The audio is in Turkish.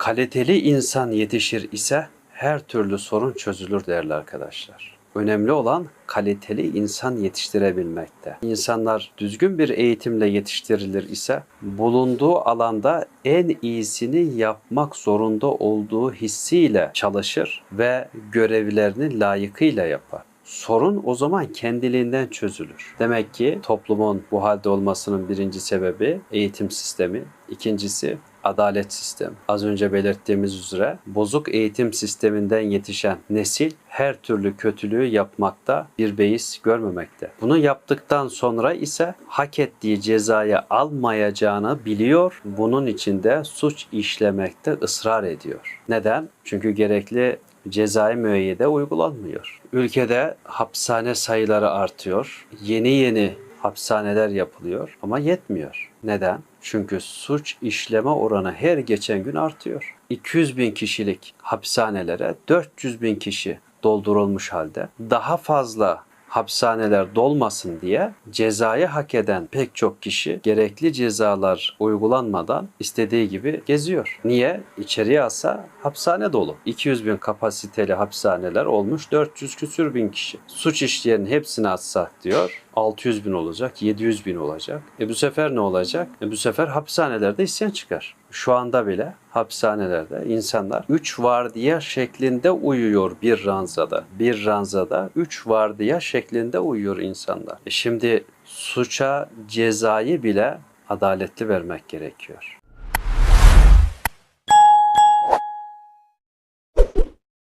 Kaliteli insan yetişir ise her türlü sorun çözülür değerli arkadaşlar. Önemli olan kaliteli insan yetiştirebilmekte. İnsanlar düzgün bir eğitimle yetiştirilir ise bulunduğu alanda en iyisini yapmak zorunda olduğu hissiyle çalışır ve görevlerini layıkıyla yapar. Sorun o zaman kendiliğinden çözülür. Demek ki toplumun bu halde olmasının birinci sebebi eğitim sistemi, ikincisi adalet sistemi. Az önce belirttiğimiz üzere bozuk eğitim sisteminden yetişen nesil her türlü kötülüğü yapmakta bir beis görmemekte. Bunu yaptıktan sonra ise hak ettiği cezayı almayacağını biliyor. Bunun için de suç işlemekte ısrar ediyor. Neden? Çünkü gerekli cezai müeyyide uygulanmıyor. Ülkede hapishane sayıları artıyor. Yeni yeni hapishaneler yapılıyor ama yetmiyor. Neden? Çünkü suç işleme oranı her geçen gün artıyor. 200 bin kişilik hapishanelere 400 bin kişi doldurulmuş halde daha fazla hapishaneler dolmasın diye cezayı hak eden pek çok kişi gerekli cezalar uygulanmadan istediği gibi geziyor. Niye? İçeriye alsa hapishane dolu. 200 bin kapasiteli hapishaneler olmuş 400 küsür bin kişi. Suç işleyenin hepsini atsak diyor 600 bin olacak, 700 bin olacak. E bu sefer ne olacak? E bu sefer hapishanelerde isyan çıkar. Şu anda bile hapishanelerde insanlar 3 vardiya şeklinde uyuyor bir ranzada. Bir ranzada 3 vardiya şeklinde uyuyor insanlar. E şimdi suça cezayı bile adaletli vermek gerekiyor.